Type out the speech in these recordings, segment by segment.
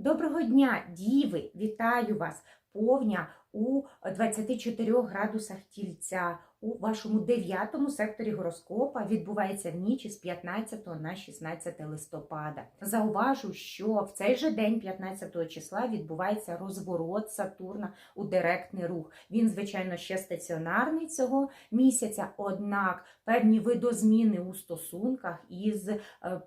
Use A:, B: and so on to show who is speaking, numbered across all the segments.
A: Доброго дня, діви! Вітаю вас! Повня у 24 градусах тільця у вашому дев'ятому секторі гороскопа відбувається в ніч із 15 на 16 листопада. Зауважу, що в цей же день, 15 числа, відбувається розворот Сатурна у директний рух. Він, звичайно, ще стаціонарний цього місяця, однак певні видозміни у стосунках із е,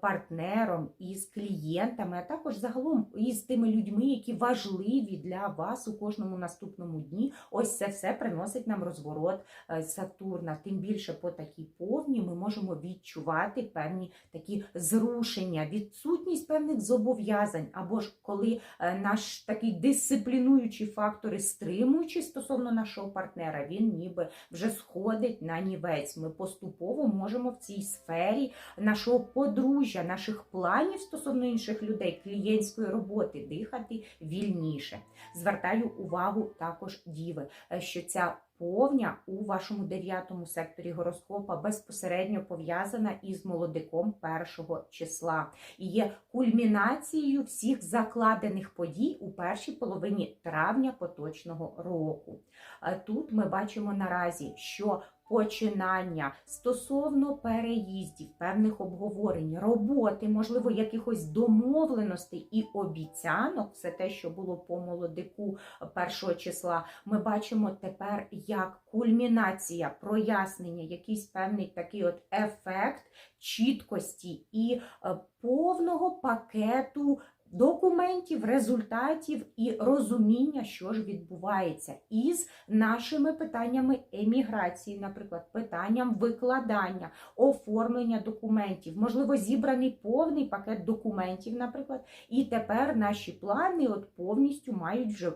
A: партнером, із клієнтами, а також загалом із тими людьми, які важливі для вас у кожному наступному дні. Ось це все приносить нам розворот е, Сатурна. Тим більше по такій повні ми можемо відчувати певні такі зрушення, відсутність певних зобов'язань, або ж коли е, наш такий дисциплінуючий фактор і стосовно нашого партнера, він ніби вже сходить на нівець. Ми поступово можемо в цій сфері нашого подружжя, наших планів стосовно інших людей, клієнтської роботи дихати вільніше. Звертаю увагу також діви, е, що ця повня у вашому дев'ятому секторі гороскопа безпосередньо пов'язана із молодиком першого числа і є кульмінацією всіх закладених подій у першій половині травня поточного року. Е, Тут ми бачимо наразі, що починання стосовно переїздів, певних обговорень, роботи, можливо, якихось домовленостей і обіцянок, все те, що було по молодику першого числа, ми бачимо тепер як кульмінація, прояснення, якийсь певний такий от ефект чіткості і е, повного пакету документів, результатів і розуміння, що ж відбувається із нашими питаннями еміграції, наприклад, питанням викладання, оформлення документів, можливо, зібраний повний пакет документів, наприклад, і тепер наші плани от повністю мають вже.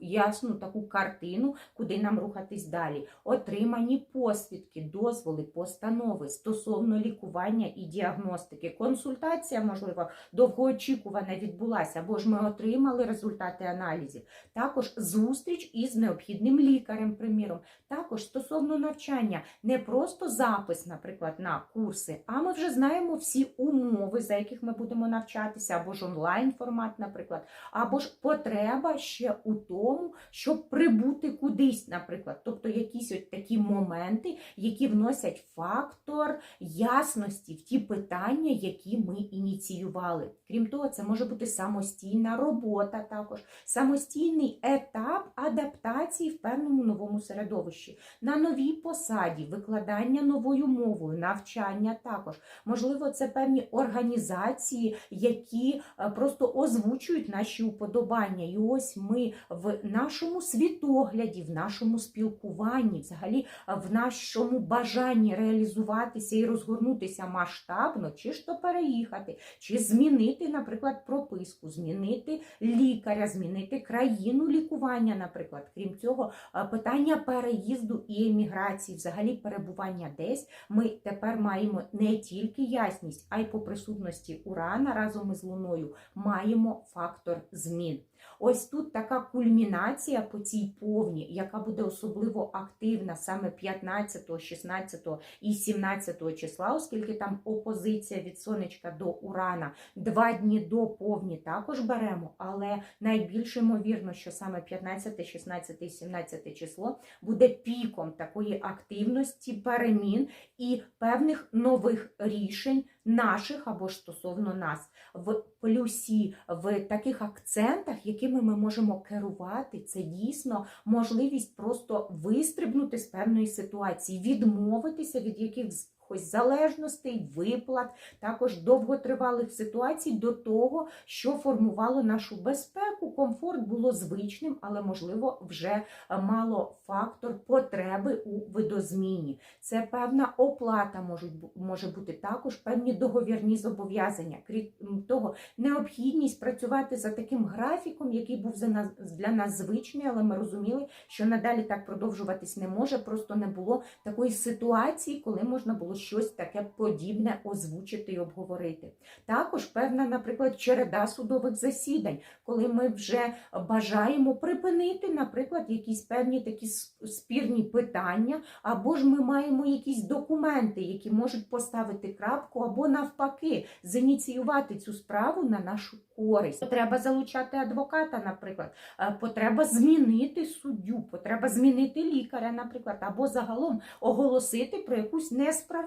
A: Ясну таку картину, куди нам рухатись далі. Отримані посвідки, дозволи, постанови стосовно лікування і діагностики. Консультація, можливо, довгоочікувана відбулася, або ж ми отримали результати аналізів. Також зустріч із необхідним лікарем, приміром. Також стосовно навчання, не просто запис, наприклад, на курси, а ми вже знаємо всі умови, за яких ми будемо навчатися, або ж онлайн формат, наприклад, або ж потреба ще у тому, щоб прибути кудись, наприклад. Тобто якісь от такі моменти, які вносять фактор ясності в ті питання, які ми ініціювали. Крім того, це може бути самостійна робота, також самостійний етап адаптації в певному новому середовищі, на новій посаді, викладання новою мовою, навчання також. Можливо, це певні організації, які е, просто озвучують наші уподобання. І ось ми в нашому світогляді, в нашому спілкуванні, взагалі е, в нашому бажанні реалізуватися і розгорнутися масштабно, чи ж то переїхати, чи змінити, наприклад, прописку, змінити лікаря, змінити країну лікування, наприклад. Крім цього, е, питання переїзду і еміграції, взагалі перебування десь, ми тепер маємо не тільки ясність, а й по присутності урана разом із луною маємо фактор змін. Ось тут така кульмінація по цій повні, яка буде особливо активна саме 15, 16 і 17 числа, оскільки там опозиція від сонечка до урана. Два дні до повні також беремо, але найбільш ймовірно, що саме 15, 16 і 17 число буде піком такої активності, перемін і певних нових рішень наших або ж стосовно нас. В плюсі, в таких акцентах, якими ми можемо керувати, це дійсно можливість просто вистрибнути з певної ситуації, відмовитися від якихось залежностей, виплат, також довготривалих ситуацій до того, що формувало нашу безпеку. Комфорт було звичним, але можливо вже мало фактор потреби у видозміні. Це певна оплата можуть може бути також певні договірні зобов'язання. Крім того, необхідність працювати за таким графіком, який був за нас для нас звичний, але ми розуміли, що надалі так продовжуватись не може. Просто не було такої ситуації, коли можна було щось таке подібне озвучити і обговорити. Також певна, наприклад, череда судових засідань, коли ми вже бажаємо припинити, наприклад, якісь певні такі спірні питання, або ж ми маємо якісь документи, які можуть поставити крапку, або навпаки, зініціювати цю справу на нашу користь. Треба залучати адвоката, наприклад, Е, потреба змінити суддю, потреба змінити лікаря, наприклад, або загалом оголосити про якусь несправедливість,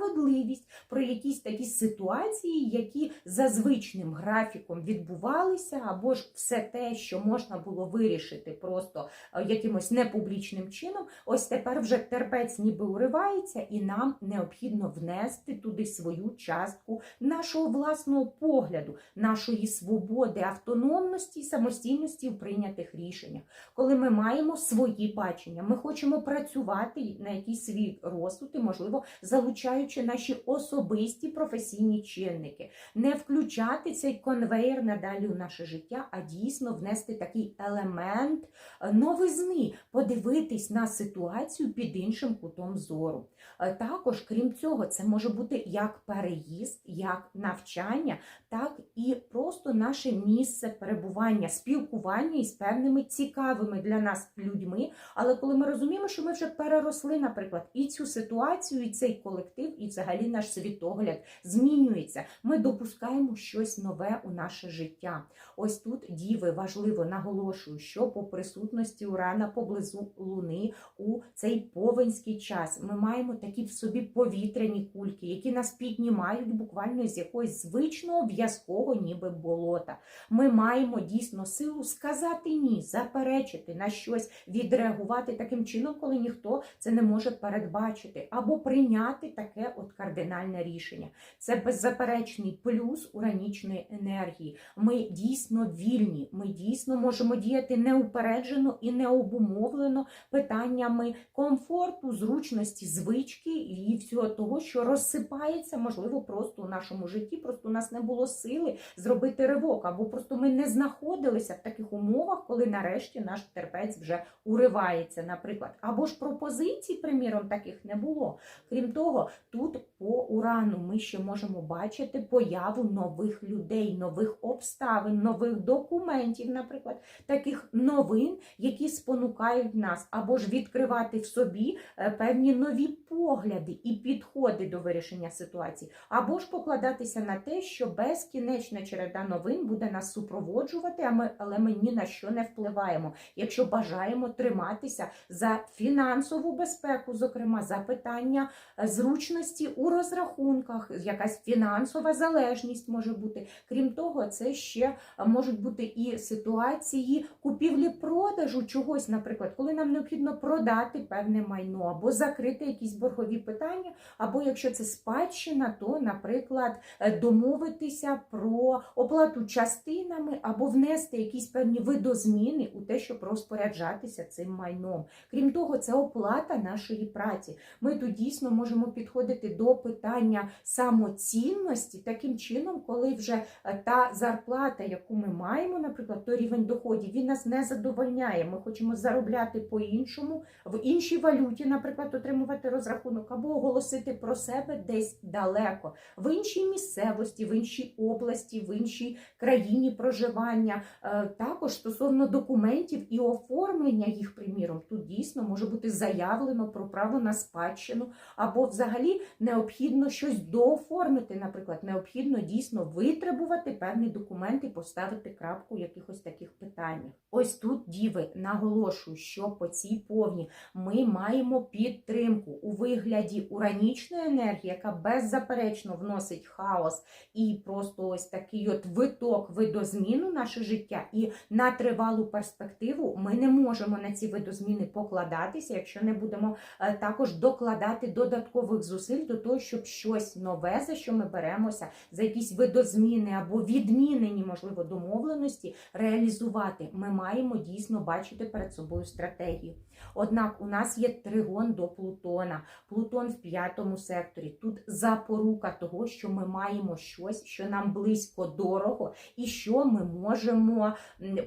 A: про якісь такі ситуації, які за звичним графіком відбувалися, або ж все те, що можна було вирішити просто е, якимось непублічним чином, ось тепер вже терпець ніби уривається, і нам необхідно внести туди свою частку нашого власного погляду, нашої свободи, автономності і самостійності в прийнятих рішеннях. Коли ми маємо свої бачення, ми хочемо працювати на якийсь свій розсуд, і, можливо, залучаючи наші особисті професійні чинники, не включати цей конвейер надалі у наше життя, а дійсно внести такий елемент е, новизни, подивитись на ситуацію під іншим кутом зору. Е, Також, крім цього, це може бути як переїзд, як навчання, так і просто наше місце перебування, спілкування із певними цікавими для нас людьми. Але коли ми розуміємо, що ми вже переросли, наприклад, і цю ситуацію, і цей колектив, і взагалі наш світогляд змінюється, ми допускаємо щось нове у наше життя. Ось тут діви важливо наголошую, що по присутності урана поблизу луни у цей повенський час ми маємо такі в собі повітряні кульки, які нас піднімають буквально з якогось звичного в'язкого, ніби болота. Ми маємо дійсно силу сказати ні, заперечити на щось, відреагувати таким чином, коли ніхто це не може передбачити, або прийняти таке от кардинальне рішення. Це беззаперечний плюс уранічної енергії. Ми дійсно вільні, ми дійсно можемо діяти неупереджено і необумовлено питаннями комфорту, зручності, звички і всього того, що розсипається, можливо, просто у нашому житті. Просто у нас не було сили зробити ривок, або просто ми не знаходилися в таких умовах, коли нарешті наш терпець вже уривається, наприклад. Або ж пропозицій, приміром, таких не було. Крім того, тут по урану ми ще можемо бачити появу нових людей, нових обставин, нових документів, наприклад, таких новин, які спонукають нас, або ж відкривати в собі е, певні нові погляди і підходи до вирішення ситуації, або ж покладатися на те, що безкінечна череда новин буде нас супроводжувати, але ми ні на що не впливаємо, якщо бажаємо триматися за фінансову безпеку, зокрема за питання е, зручності у розрахунках, якась фінансова залежність може бути. Крім того, це ще е, можуть бути і ситуації купівлі-продажу чогось, наприклад, коли нам необхідно продати певне майно або закрити якісь боргові питання, або якщо це спадщина, то, наприклад, е, домовитися про оплату частинами або внести якісь певні видозміни у те, щоб розпоряджатися цим майном. Крім того, це оплата нашої праці. Ми тут дійсно можемо підходити до питання самоцінності таким чином, коли вже е, та зарплата, яку ми маємо, наприклад, той рівень доходів, він нас не задовольняє. Ми хочемо заробляти по-іншому, в іншій валюті, наприклад, отримувати розрахунок, або оголосити про себе десь далеко, в іншій місцевості, в іншій області, в іншій країні проживання. Е, Також стосовно документів і оформлення їх, приміром, тут дійсно може бути заявлено про право на спадщину, або взагалі необхідно щось дооформити, наприклад, необхідно дійсно витребувати певні документи, поставити крапку в якихось таких питаннях. Ось тут, діви, наголошую, що по цій повні ми маємо підтримку у вигляді уранічної енергії, яка беззаперечно вносить хаос і просто ось такий от виток видозміну наше життя. І на тривалу перспективу ми не можемо на ці видозміни покладатися, якщо не будемо е, також докладати додаткових зусиль до того, щоб щось нове, за що ми беремося, за якісь видозміни або відмінені, можливо, домовленості реалізувати. Ми маємо дійсно бачити перед собою стратегію. Однак у нас є тригон до Плутона. Плутон в п'ятому секторі. Тут запорука того, що ми маємо щось, що нам близько дорого, і що ми можемо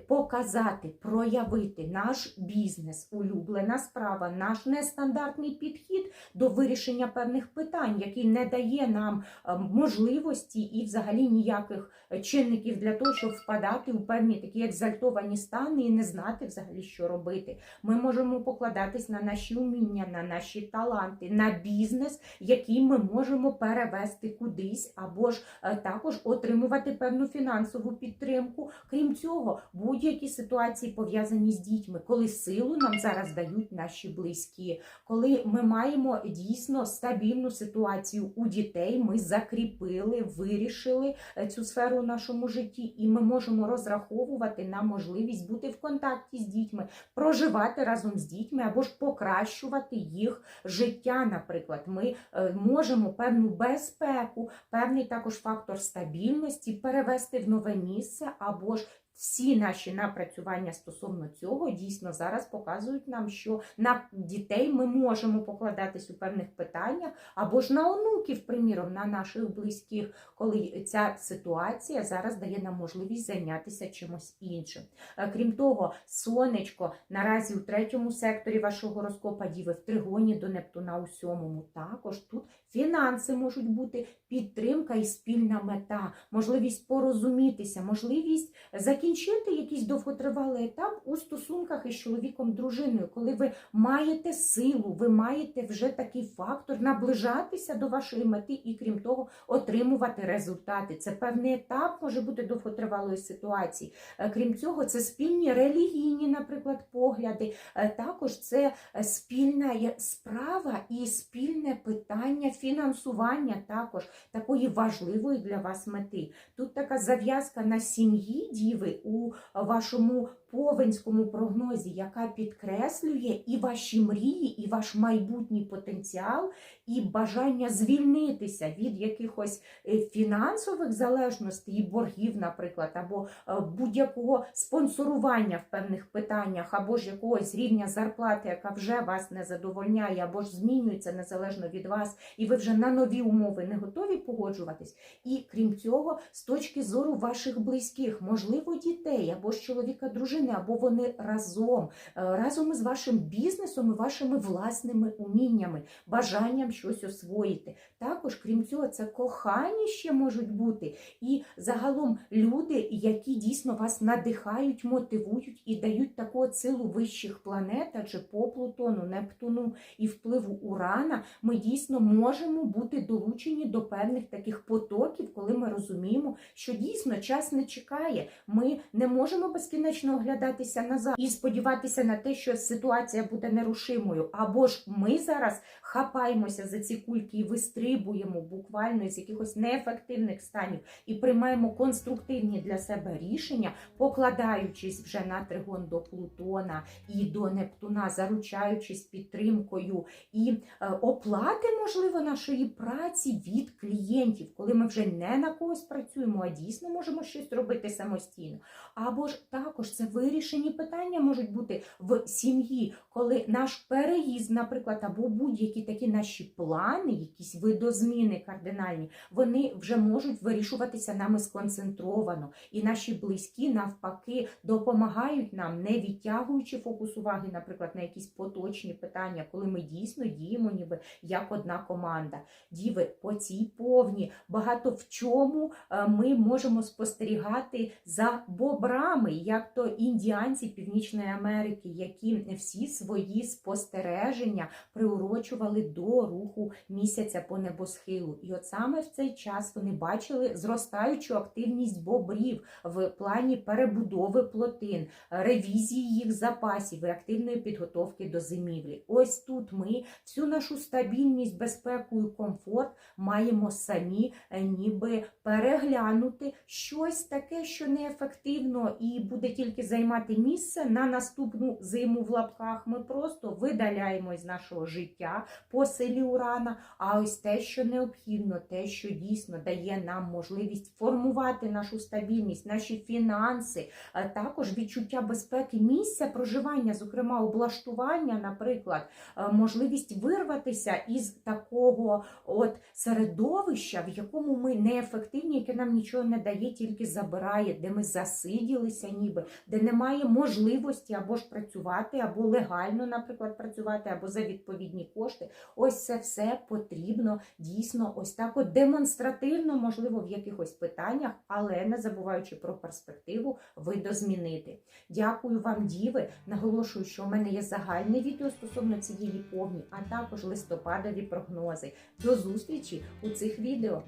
A: показати, проявити наш бізнес, улюблена справа, наш нестандартний підхід до вирішення певних питань, який не дає нам е, можливості і взагалі ніяких е, чинників для того, щоб впадати у певні такі екзальтовані стани і не знати взагалі, що робити. Ми можемо покладатись на наші уміння, на наші таланти, на бізнес, який ми можемо перевести кудись, або ж е, також отримувати певну фінансову підтримку. Крім цього, будь-які ситуації пов'язані з дітьми, коли силу нам зараз дають наші близькі, коли ми маємо дійсно стабільну ситуацію у дітей, ми закріпили, вирішили е, цю сферу у нашому житті, і ми можемо розраховувати на можливість бути в контакті з дітьми, проживати разом з дітьми або ж покращувати їх життя. Наприклад, ми е, можемо певну безпеку, певний також фактор стабільності перевести в нове місце або ж. Всі наші напрацювання стосовно цього дійсно зараз показують нам, що на дітей ми можемо покладатись у певних питаннях, або ж на онуків, приміром, на наших близьких, коли ця ситуація зараз дає нам можливість зайнятися чимось іншим. Е, Крім того, сонечко наразі у третьому секторі вашого гороскопа Діви в тригоні до Нептуна у сьомому. Також тут фінанси можуть бути, підтримка і спільна мета, можливість порозумітися, можливість закінчити якийсь довготривалий етап у стосунках із чоловіком, дружиною, коли ви маєте силу, ви маєте вже такий фактор наближатися до вашої мети і, крім того, отримувати результати. Це певний етап може бути довготривалої ситуації. Е, Крім цього, це спільні релігійні, наприклад, погляди. Е, Також це спільна справа і спільне питання фінансування також такої важливої для вас мети. Тут така зав'язка на сім'ї діви у вашому повенському прогнозі, яка підкреслює і ваші мрії, і ваш майбутній потенціал, і бажання звільнитися від якихось е, фінансових залежностей і боргів, наприклад, або е, будь-якого спонсорування в певних питаннях, або ж якогось рівня зарплати, яка вже вас не задовольняє, або ж змінюється незалежно від вас, і ви вже на нові умови не готові погоджуватись. І крім цього, з точки зору ваших близьких, можливо, дітей або ж чоловіка, дружини, або вони разом, е, разом із вашим бізнесом і вашими власними уміннями, бажанням щось освоїти. Також, крім цього, це кохання ще можуть бути. І загалом люди, які дійсно вас надихають, мотивують і дають таку силу вищих планет, адже по Плутону, Нептуну і впливу Урана, ми дійсно можемо бути долучені до певних таких потоків, коли ми розуміємо, що дійсно час не чекає. Ми не можемо безкінечно оглядатися назад і сподіватися на те, що ситуація буде нерушимою. Або ж ми зараз хапаємося за ці кульки і вистрибуємо буквально з якихось неефективних станів і приймаємо конструктивні для себе рішення, покладаючись вже на тригон до Плутона і до Нептуна, заручаючись підтримкою і е, оплати, можливо, нашої праці від клієнтів, коли ми вже не на когось працюємо, а дійсно можемо щось робити самостійно. Або ж також це вирішені питання можуть бути в сім'ї, коли наш переїзд, наприклад, або будь-які такі наші плани, якісь видозміни кардинальні, вони вже можуть вирішуватися нами сконцентровано. І наші близькі, навпаки, допомагають нам, не відтягуючи фокус уваги, наприклад, на якісь поточні питання, коли ми дійсно діємо ніби як одна команда. Діви по цій повні багато в чому е, ми можемо спостерігати за бобрами, як то індіанці Північної Америки, які всі свої спостереження приурочували до руху місяця по небосхилу. І от саме в цей час вони бачили зростаючу активність бобрів в плані перебудови плотин, ревізії їх запасів і активної підготовки до зимівлі. Ось тут ми всю нашу стабільність, безпеку і комфорт маємо самі е, ніби переглянути щось таке, що неефективно і буде тільки займати місце на наступну зиму в лапках. Ми просто видаляємо з нашого життя по силі урана. А ось те, що необхідно, те, що дійсно дає нам можливість формувати нашу стабільність, наші фінанси, також відчуття безпеки, місця проживання, зокрема облаштування, наприклад, можливість вирватися із такого от середовища, в якому ми неефективні, яке нам нічого не дає, тільки забирає, де ми засиділися, ніби де немає можливості або ж працювати, або легально, наприклад, працювати, або за відповідні кошти. Ось це все потрібно дійсно ось так от демонстративно, можливо, в якихось питаннях, але не забуваючи про перспективу, видозмінити. Дякую вам, діви. Наголошую, що у мене є загальне відео стосовно цієї повні, а також листопадові прогнози. До зустрічі у цих відео.